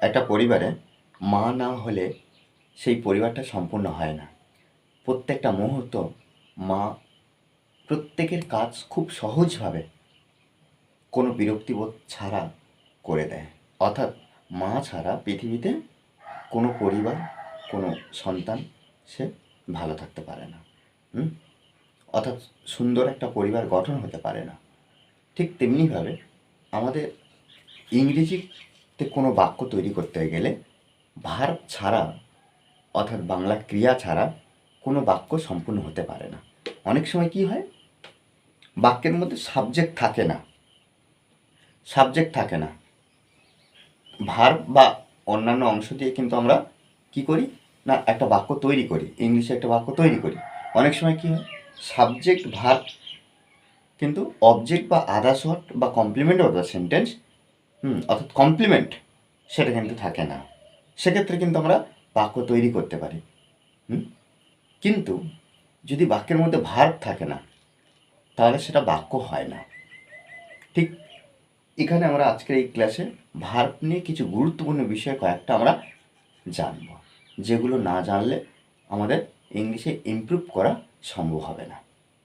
একটা পরিবারে মা না হলে সেই পরিবারটা সম্পূর্ণ হয় না। প্রত্যেকটা মুহূর্ত মা প্রত্যেকের কাজ খুব সহজভাবে কোনো বিরক্তিবোধ ছাড়া করে দেয়। অর্থাৎ মা ছাড়া পৃথিবীতে কোনো পরিবার, কোনো সন্তান সে ভালো থাকতে পারে না। অর্থাৎ সুন্দর একটা পরিবার গঠন হতে পারে না। ঠিক তেমনিভাবে আমাদের ইংরেজিতে কোনো বাক্য তৈরি করতে গেলে ভার্ব ছাড়া অর্থাৎ বাংলা ক্রিয়া ছাড়া কোনো বাক্য সম্পূর্ণ হতে পারে না। অনেক সময় কি হয়? বাক্যের মধ্যে সাবজেক্ট থাকে না। সাবজেক্ট থাকে না। ভার্ব বা অন্যান্য অংশ দিয়ে কিন্তু আমরা কি করি? না, একটা বাক্য তৈরি করি। ইংলিশে একটা বাক্য তৈরি করি। অনেক সময় কি হয়? সাবজেক্ট ভার্ব কিন্তু অবজেক্ট বা আদার্স ওয়ার্ড বা complement of the sentence hmm, অর্থাৎ কমপ্লিমেন্ট সেটা কিন্তু থাকে না। সেক্ষেত্রে কিন্তু আমরা বাক্য তৈরি করতে পারি। হুম, কিন্তু যদি বাক্যের মধ্যে ভার্ব থাকে না, তাহলে সেটা বাক্য হয় না। ঠিক এখানে আমরা আজকের এই ক্লাসে ভার্ব নিয়ে কিছু গুরুত্বপূর্ণ বিষয় কয়েকটা আমরা জানব, যেগুলো না জানলে আমাদের ইংলিশে ইমপ্রুভ করা সম্ভব হবে না।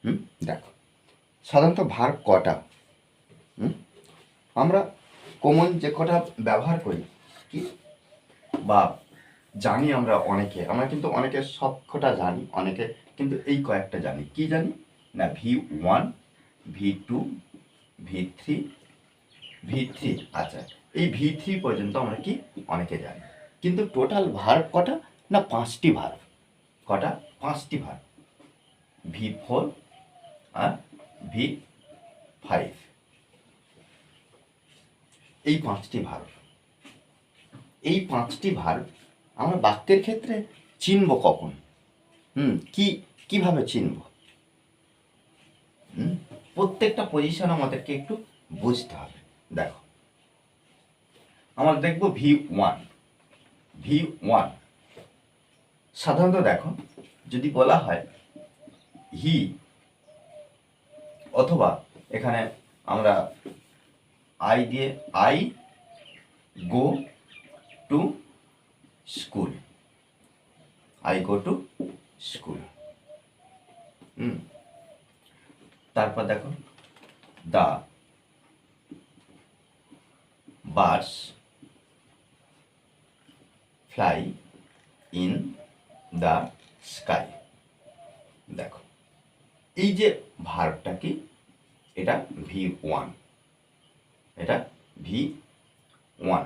হুম, দেখো, সাধারণত ভার্ব কটা? হুম, আমরা কমন যে কটা ব্যবহার করি, কি? বা জানি আমরা অনেকে, আমরা কিন্তু অনেকে সব কটা জানি, অনেকে কিন্তু এই কয়েকটা জানি। কি জানি? না V one V two V three V three আচ্ছা এই ভি থ্রি পর্যন্ত আমরা কি? অনেকে জানি। কিন্তু টোটাল ভার্ব কটা? না, পাঁচটি ভার্ব কটা? পাঁচটি ভার্ব ভি ফোর আর ভি ফাইভ এই পাঁচটি ভার্ব এই পাঁচটি ভার্ব আমরা বাক্যের ক্ষেত্রে চিনব কখন? হুম, কি, কীভাবে চিনব? হুম, প্রত্যেকটা পজিশন আমাদেরকে একটু বুঝতে হবে। দেখো, আমরা দেখব ভি ওয়ান ভি ওয়ান সাধারণত দেখো, যদি বলা হয় হি অথবা এখানে আমরা আই দিয়ে I go to school. I go to school. তারপর দেখো, the birds fly in the sky. দেখো, এই যে ভার্বটা কি? এটা ভি ওয়ান। এটা ভি ওয়ান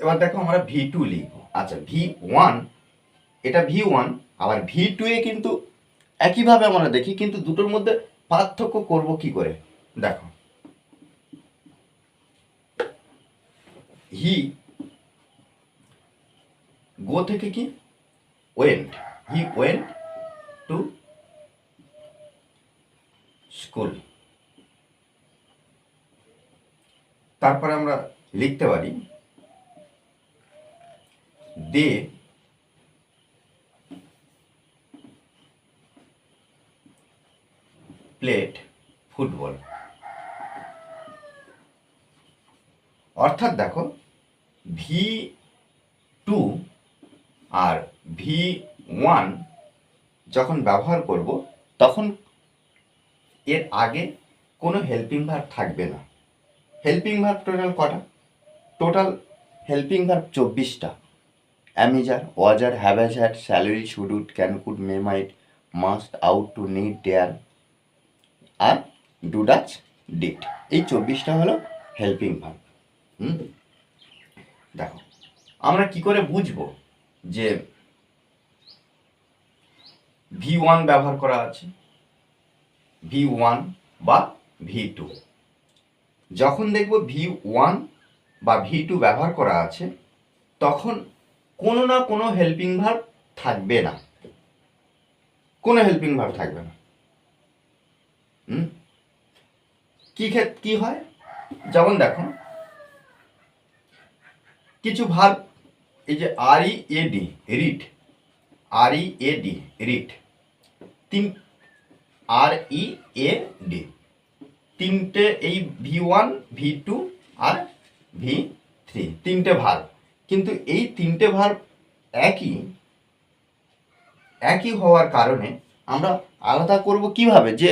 এবার দেখো আমরা ভি টু লিখব। আচ্ছা ভি ওয়ান এটা ভি ওয়ান আবার ভি টু এ কিন্তু একইভাবে আমরা দেখি, কিন্তু দুটোর মধ্যে পার্থক্য করব কি করে? দেখো। হি গো থেকে কি? Went he went to school. তারপরে আমরা লিখতে পারি, দে প্লেট ফুটবল। অর্থাৎ দেখো, ভি টু আর ভি ওয়ান যখন ব্যবহার করব, তখন এর আগে কোনো হেল্পিং ভার্ব থাকবে না। হেল্পিং ভার্ব টোটাল কটা? টোটাল হেল্পিং ভার্ব চব্বিশটা। Am is are was were have has had shall will should would can could may might must ought to need dare R do does did এই চব্বিশটা হলো helping verb হুম? দেখো, আমরা কি করে বুঝব যে ভি ওয়ান ব্যবহার করা আছে? ভি ওয়ান বা ভি টু। যখন দেখব ভি ওয়ান বা ভি টু ব্যবহার করা আছে, তখন কোনো না কোনো হেল্পিং ভার্ব থাকবে না। কোনো হেল্পিং ভার্ব থাকবে না। কি ক্ষেত, কি হয়? যেমন দেখো, কিছু ভার্ব এই যে R E A D read R E A D read তিন আর ই এ ডি তিনটে এই ভি ওয়ান ভি টু আর ভি থ্রি তিনটে ভার কিন্তু এই তিনটে ভার একই একই হওয়ার কারণে আমরা আলাদা করব কীভাবে? যে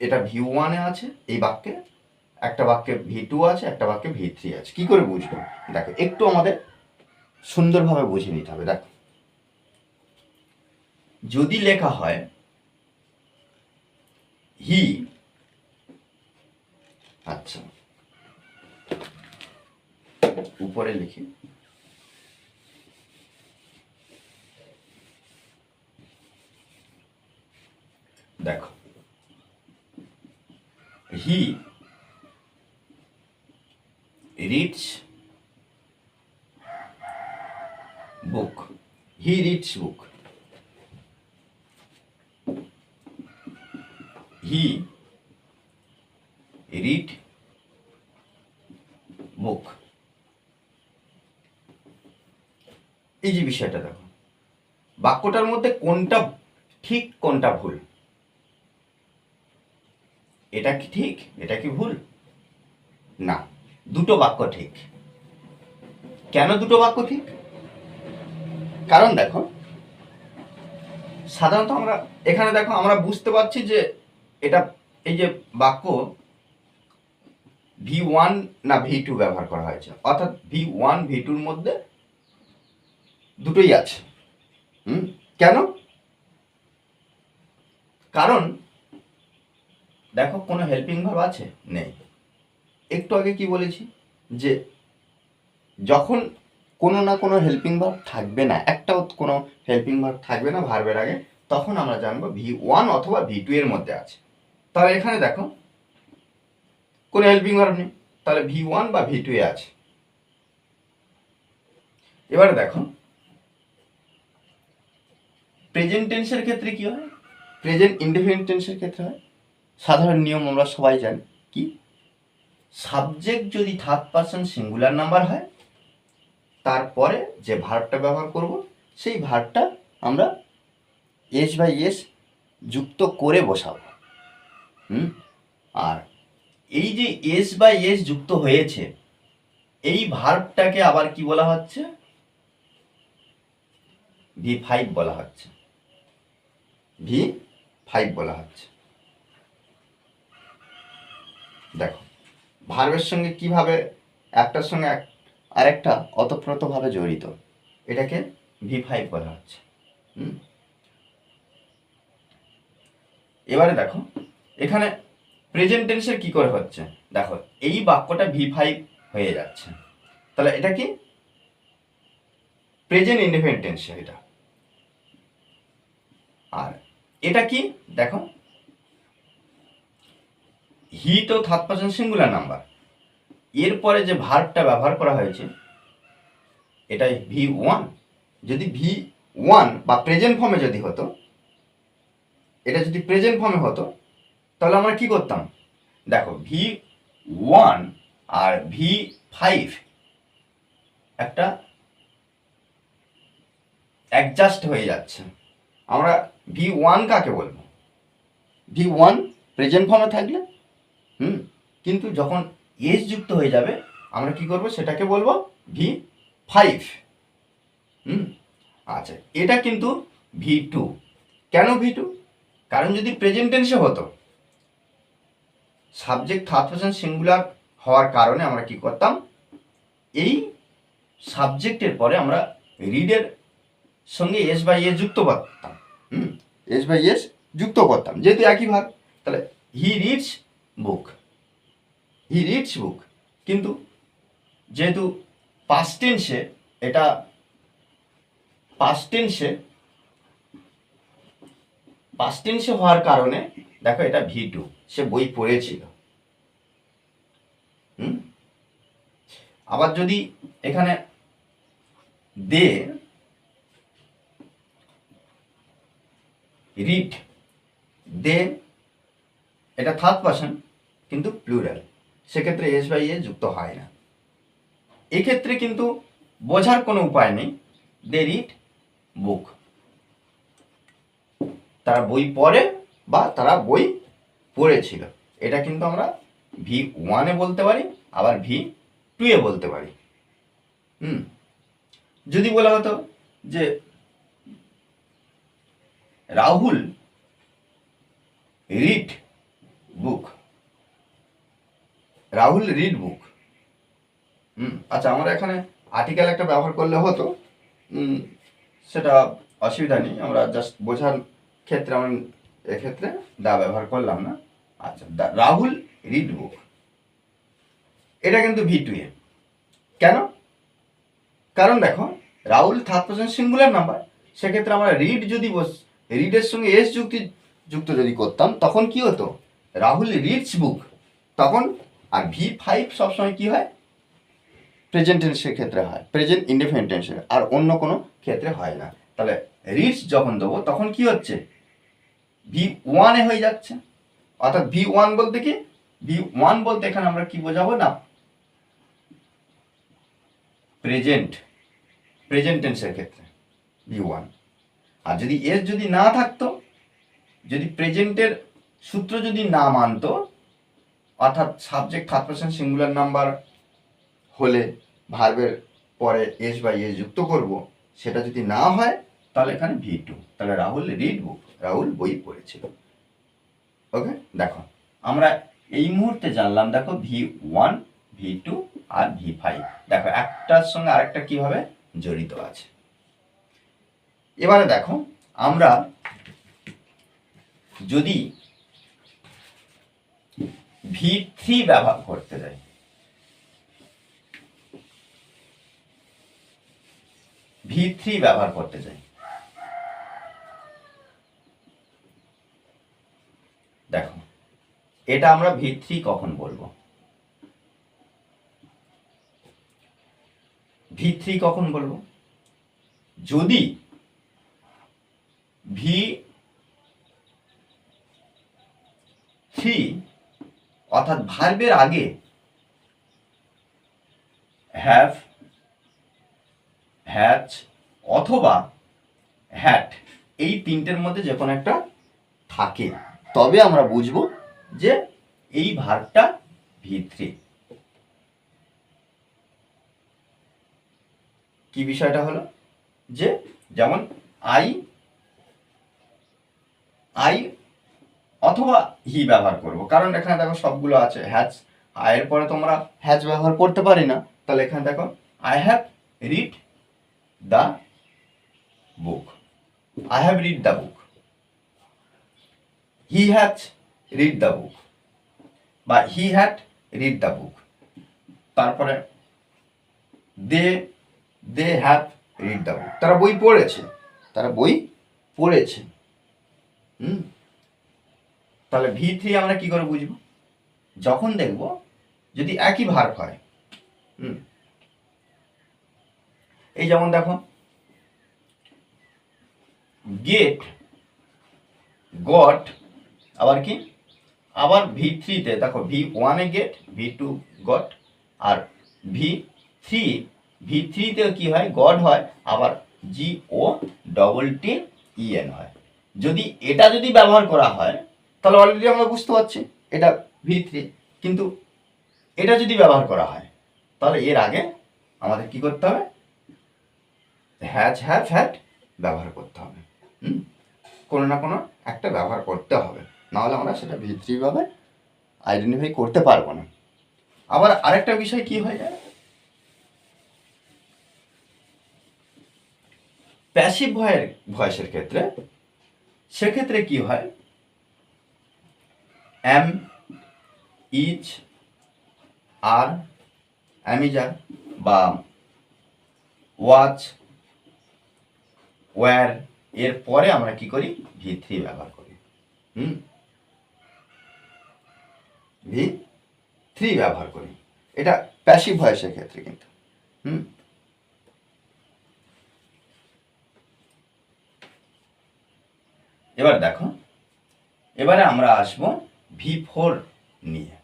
এটা ভি ওয়ানে আছে, এই বাক্যে, একটা বাক্যে ভি টু আছে, একটা বাক্যে ভি থ্রি আছে। কি করে বুঝব? দেখো, একটু আমাদের সুন্দরভাবে বুঝে নিতে হবে। দেখো, যদি লেখা হয় হি আচ্ছা উপরে লিখি দেখো he reads book he reads book he read book এই যে বিষয়টা দেখো। বাক্যটার মধ্যে কোনটা ঠিক, কোনটা ভুল? এটা কি ঠিক, এটা কি ভুল? না, দুটো বাক্য ঠিক। কেন দুটো বাক্য ঠিক? কারণ দেখো, সাধারণত আমরা এখানে দেখো, আমরা বুঝতে পারছি যে এটা এই যে বাক্য ভি ওয়ান না ভি টু ব্যবহার করা হয়েছে, অর্থাৎ ভি ওয়ান ভি টুর মধ্যে দুটোই আছে। হুম? কেন? কারণ দেখো কোনো হেল্পিং ভাব আছে? নেই। একটু আগে কি বলেছি? যে যখন কোনো না কোনো হেল্পিং ভাব থাকবে না একটাও কোনো হেল্পিং ভাব থাকবে না ভার্বের আগে, তখন আমরা জানব ভি ওয়ান অথবা ভি টু এর মধ্যে আছে। তাহলে এখানে দেখো, কোনো হেল্পিং ভার্ব নেই, তাহলে ভি ওয়ান বা ভি টু এ আছে। এবারে দেখো প্রেজেন্ট টেন্সের ক্ষেত্রে কি হয়? প্রেজেন্ট ইনডিফিনিট টেন্সের ক্ষেত্রে হয়। সাধারণ নিয়ম আমরা সবাই জানি, কি? সাবজেক্ট যদি থার্ড পার্সন সিঙ্গুলার নাম্বার হয়, তারপরে যে ভার্বটা ব্যবহার করব, সেই ভার্বটা আমরা এস বাই এস যুক্ত করে বসাবো। হুম? আর এই যে এস বাই এস যুক্ত হয়েছে, এই ভার্বটাকে আবার কি বলা হচ্ছে? ভি ফাইভ বলা হচ্ছে। ভি ফাইভ বলা হচ্ছে। দেখো ভার্বের সঙ্গে কীভাবে একটার সঙ্গে আরেকটা অতপ্রতভাবে জড়িত, এটাকে ভি ফাইভ বলা হচ্ছে। হুম। এবারে দেখো এখানে প্রেজেন্ট টেন্সের কি করে হচ্ছে? দেখো, এই বাক্যটা ভি ফাইভ হয়ে যাচ্ছে। তাহলে এটা কি? প্রেজেন্ট ইন্ডিপেন্ডেন্ট টেন্স এটা। আর এটা কি? দেখো। হি তো থার্ড পার্সন সিঙ্গুলার নাম্বার এরপরে যে ভার্বটা ব্যবহার করা হয়েছে, এটাই ভি ওয়ান যদি ভি ওয়ান বা প্রেজেন্ট ফর্মে যদি হতো, এটা যদি প্রেজেন্ট ফর্মে হতো তাহলে আমরা কি করতাম? দেখো ভি ওয়ান আর ভি ফাইভ একটা অ্যাডজাস্ট হয়ে যাচ্ছে। আমরা ভি ওয়ান কাকে বলব? ভি ওয়ান প্রেজেন্ট ফর্মে থাকলে, হুম, কিন্তু যখন এস যুক্ত হয়ে যাবে, আমরা কি করব? সেটাকে বলব ভি ফাইভ হুম আচ্ছা এটা কিন্তু ভি টু কেন ভি টু কারণ যদি প্রেজেন্ট টেন্সে হতো সাবজেক্ট থার্ড পার্সন সিঙ্গুলার হওয়ার কারণে আমরা কি করতাম? এই সাবজেক্টের পরে আমরা রিডের সঙ্গে এস বাই এস যুক্ত করতাম। হুম? এস বাই এস যুক্ত করতাম। যেহেতু একই ভাগ, তাহলে হি রিডস বুক হি রিডস বুক কিন্তু যেহেতু পাস্ট টেন্সে এটা পাস্ট টেন্সে পাস্ট টেন্সে হওয়ার কারণে দেখো এটা ভি টু সে বই পড়েছিল। হুম? আবার যদি এখানে দে রিড দে, এটা থার্ড পার্সন কিন্তু প্লুরাল সেক্ষেত্রে এস বাই এ যুক্ত হয় না। এক্ষেত্রে কিন্তু বোঝার কোনো উপায় নেই দে রিড বুক তারা বই পড়ে বা তারা বই পড়েছিল। এটা কিন্তু আমরা ভি ওয়ানে বলতে পারি, আবার ভি টু এ বলতে পারি। হুম? যদি বলা হতো যে Rahul read book Rahul read book হুম? আচ্ছা আমরা এখানে আর্টিকেল একটা ব্যবহার করলে হতো সেটা অসুবিধা নেই, আমরা জাস্ট বোঝার ক্ষেত্রে আমরা এক্ষেত্রে দা ব্যবহার করলাম না। আচ্ছা রাহুল রিড বুক এটা কিন্তু ভি টু এ কেন? কারণ দেখো, Rahul third person singular number সেক্ষেত্রে আমরা রিড যদি বস রিডের সঙ্গে এস যুক্তি, যুক্ত যদি করতাম, তখন কি হতো? রাহুল রিডস বুক তখন, আর ভি ফাইভ সবসময় কী হয়? প্রেজেন্ট টেন্সের ক্ষেত্রে হয় প্রেজেন্ট ইন্ডিপেন্ডেন্ট টেন্সের আর অন্য কোনো ক্ষেত্রে হয় না। তাহলে রিডস যখন দেবো, তখন কি হচ্ছে? ভি ওয়ানে হয়ে যাচ্ছে। অর্থাৎ ভি ওয়ান বলতে কি? ভি ওয়ান বলতে এখানে আমরা কি বোঝাবো না? প্রেজেন্ট প্রেজেন্ট টেন্সের ক্ষেত্রে ভি ওয়ান আর যদি এস যদি না থাকতো, যদি প্রেজেন্টের সূত্র যদি না মানতো, অর্থাৎ subject third person singular number হলে ভার্বের পরে এস বা এস যুক্ত করব, সেটা যদি না হয়, তাহলে এখানে ভি টু তাহলে রাহুল রিড বুক রাহুল বই পড়েছিল। ওকে দেখো। আমরা এই মুহূর্তে জানলাম, দেখো ভি ওয়ান ভি টু আর ভি ফাইভ দেখো, একটার সঙ্গে আরেকটা কীভাবে জড়িত আছে। এবারে দেখো, আমরা যদি ভি থ্রি ব্যবহার করতে যাই। ভি থ্রি ব্যবহার করতে চাই দেখো, এটা আমরা ভি থ্রি কখন বলব? ভি থ্রি কখন বলব? যদি ভি থ্রি অর্থাৎ ভার্বের আগে হ্যাভ হ্যাচ অথবা হ্যাট এই তিনটের মধ্যে যে কোনো একটা থাকে। তবে আমরা বুঝব যে এই ভার্বটা ভি থ্রি কি বিষয়টা হলো? যে যেমন আই আই অথবা হি ব্যবহার করব। কারণ এখানে দেখো সবগুলো আছে, হ্যাচ। আয়ের পরে তোমরা হ্যাচ ব্যবহার করতে পারি না। তাহলে এখানে দেখো, I have read the book. I have read the book. He has read the book বা he had read the book তারপরে they they have read the book তারা বই পড়েছে। তারা বই পড়েছে। হুম? তাহলে ভি থ্রি আমরা কি করে বুঝব? যখন দেখব যদি একই ভার্ব হয়। হুম? এই যেমন দেখো গেট গট আবার কি? আবার ভি থ্রিতে দেখো ভি ওয়ানে গেট ভি টু গট আর ভি থ্রি ভি থ্রিতে কি হয়? গড হয়, আবার জি ও ডবল টি ইএন হয়। যদি এটা যদি ব্যবহার করা হয়, তাহলে অলরেডি আমরা বুঝতে পারছি, এটা ভি থ্রি কিন্তু এটা যদি ব্যবহার করা হয়, তাহলে এর আগে আমাদের কি করতে হবে? হ্যাজ হ্যাভ হ্যাড ব্যবহার করতে হবে। কোনো না কোনো একটা ব্যবহার করতে হবে। নাহলে আমরা সেটা ভি থ্রিভাবে আইডেন্টিফাই করতে পারব না। আবার আরেকটা বিষয় কি হয়ে যায়? প্যাসিভ ভয়ের ভয়েসের ক্ষেত্রে, সেক্ষেত্রে কি হয়? এম ইচ আর অ্যামিজার বা ওয়াচ ওয়্যার এর পরে আমরা কি করি? ভি থ্রি ব্যবহার করি। হুম? ভি থ্রি ব্যবহার করি। এটা প্যাসিভ ভয়েসের ক্ষেত্রে কিন্তু। হুম? এবার দেখো, এবারে আমরা আসব ভি ফোর নিয়ে।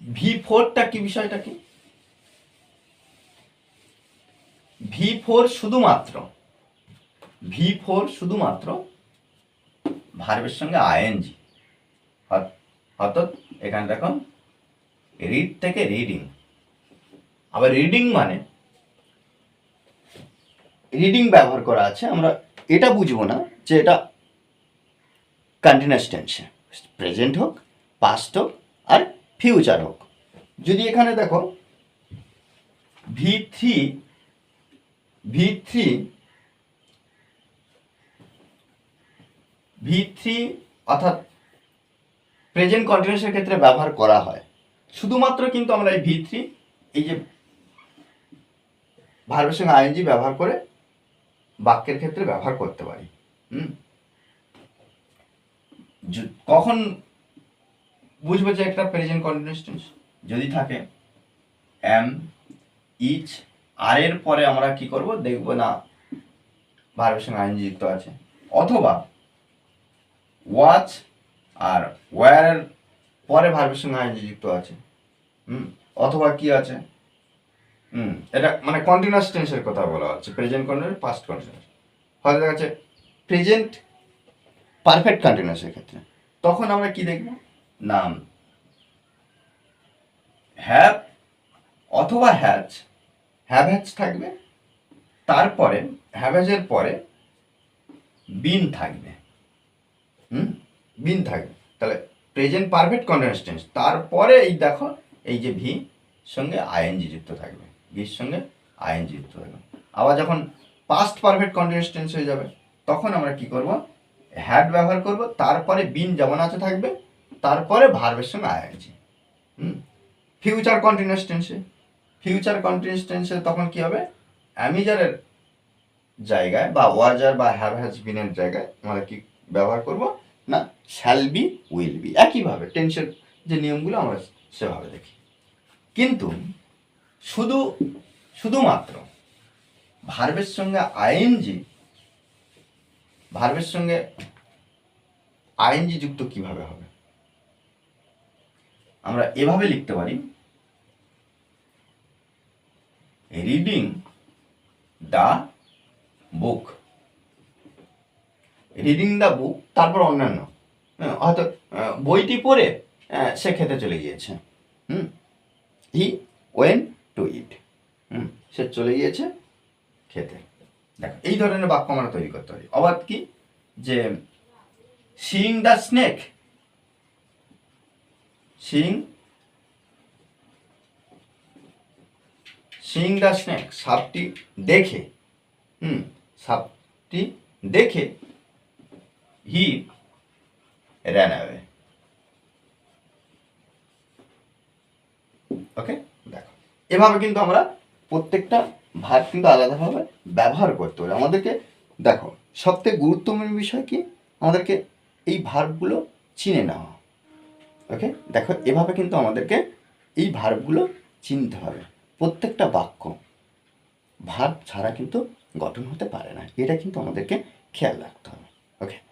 ভি ফোরটা কি বিষয়টা কি? ভি ফোর শুধুমাত্র, ভি ফোর শুধুমাত্র ভার্বের সঙ্গে আইএনজি অর্থাৎ এখানে দেখো রিড থেকে রিডিং আবার রিডিং মানে রিডিং ব্যবহার করা আছে, আমরা এটা বুঝব না যে এটা কন্টিনিউয়াস টেন্সে প্রেজেন্ট হোক পাস্ট হোক, আর ফিউচার হোক। যদি এখানে দেখো V three V three V three অর্থাৎ প্রেজেন্ট কন্টিনিউসের ক্ষেত্রে ব্যবহার করা হয়। শুধুমাত্র কিন্তু আমরা এই ভি থ্রি এই যে ভার্বের সঙ্গে আইএনজি ব্যবহার করে বাক্যের ক্ষেত্রে ব্যবহার করতে পারি। হুম? কখন বুঝব যে একটা প্রেজেন্ট কন্টিনিউয়াস টেন্স যদি থাকে এম ইচ আর এর পরে আমরা কি করব? দেখব না ভার্বের সঙ্গে আইনজি যুক্ত আছে। অথবা ওয়াচ আর ওয়ার পরে ভার্বের সঙ্গে আইনজি যুক্ত আছে। হুম? অথবা কি আছে? হুম, এটা মানে কন্টিনিউয়াস টেন্সের কথা বলা হচ্ছে প্রেজেন্ট কন্টিনিউয়াস পাস্ট কন্টিনিউয়াস হয়তো দেখা যাচ্ছে প্রেজেন্ট পারফেক্ট কন্টিনিউয়াসের ক্ষেত্রে। তখন আমরা কি দেখব? নাম। হ্যাভ অথবা হ্যাজ হ্যাভ হ্যাজ থাকবে। তারপরে হ্যাভ হ্যাজের পরে বিন থাকবে। হুম? বিন থাকবে তাহলে প্রেজেন্ট পারফেক্ট কন্টিনিউয়াস টেন্স তারপরে এই দেখো, এই যে ভি সঙ্গে আইএনজি যুক্ত থাকবে। ভির সঙ্গে আইএনজি যুক্ত থাকবে। আবার যখন পাস্ট পারফেক্ট কন্টিনিউয়াস টেন্স হয়ে যাবে, তখন আমরা কি করব? হ্যাড ব্যবহার করব। তারপরে বিন যেমন আছে থাকবে, তারপরে ভার্বের সঙ্গে আইএনজি হুম? ফিউচার কন্টিনিউয়াস টেন্সে ফিউচার কন্টিনিউয়াস টেন্সে তখন কি হবে? অ্যামিজারের জায়গায় বা ওয়াজার বা হ্যাভ হ্যাজ বিনের জায়গায় আমরা কি ব্যবহার করব? না শ্যাল বি উইল বি একইভাবে টেন্সের যে নিয়মগুলো আমরা সেভাবে দেখি। কিন্তু শুধু, শুধুমাত্র ভার্বের সঙ্গে আইএনজি ভার্বের সঙ্গে আইএনজি যুক্ত কীভাবে হবে? আমরা এভাবে লিখতে পারি reading the book reading the book তারপর অন্যান্য। হ্যাঁ, হয়তো বইটি পড়ে সে খেতে চলে গিয়েছে। হুম? হি ওয়েন টু ইট হুম সে চলে গিয়েছে খেতে। দেখো এই ধরনের বাক্য আমরা তৈরি করতে পারি। অবাদ কি? যে sing the snake sing sing the snake সাপটি দেখে। হুম সাপটি দেখে। হি র্যান অ্যাওয়ে ওকে দেখো এভাবে কিন্তু আমরা প্রত্যেকটা ভাগ কিন্তু আলাদাভাবে ব্যবহার করতে পারি। আমাদেরকে, দেখো, সবথেকে গুরুত্বপূর্ণ বিষয় কি? আমাদেরকে এই ভার্বগুলো চিনে নেওয়া। ওকে দেখো, এভাবে কিন্তু আমাদেরকে এই ভার্বগুলো চিনতে হবে। প্রত্যেকটা বাক্য ভার্ব ছাড়া কিন্তু গঠন হতে পারে না। এটা কিন্তু আমাদেরকে খেয়াল রাখতে হবে। ওকে